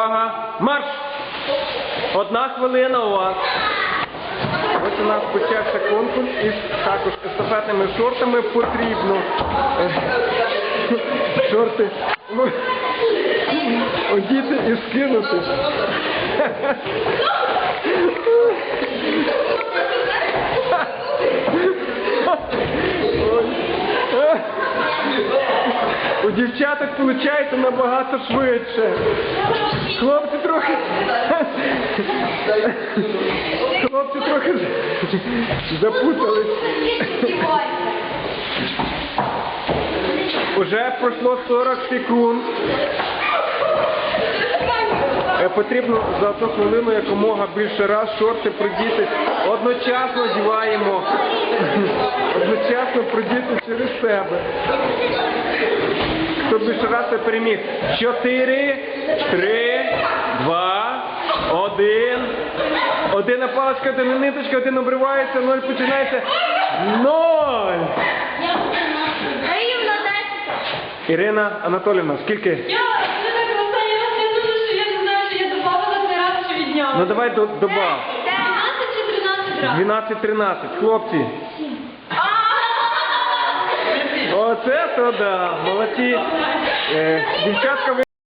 Увага! Марш! Одна хвилина у вас. Ось у нас почався конкурс із також естафетними шортами потрібно. е, Шорти ну, одіти і скинути. У дівчаток виходить набагато швидше. Хлопці трохи. Хлопці трохи запутались. Уже пройшло 40 секунд. Е, Потрібно за одну хвилину якомога більше раз шорти продіти. Одночасно одіваємо. Одночасно продіти через себе. Раз це переміг? Чотири, три, два, один. Одна паличка, одна ниточка, один обривається, ноль починається. Ноль! Рівно 10. Ірина Анатолівна, скільки? Я, я так останній раз я думаю, що я не знаю, що я добавила три рази, чи відняла. Ну давай до, доба. 12 чи 13 разів? 12-13. Хлопці. Оце то да. Молодці. Е, дівчатка.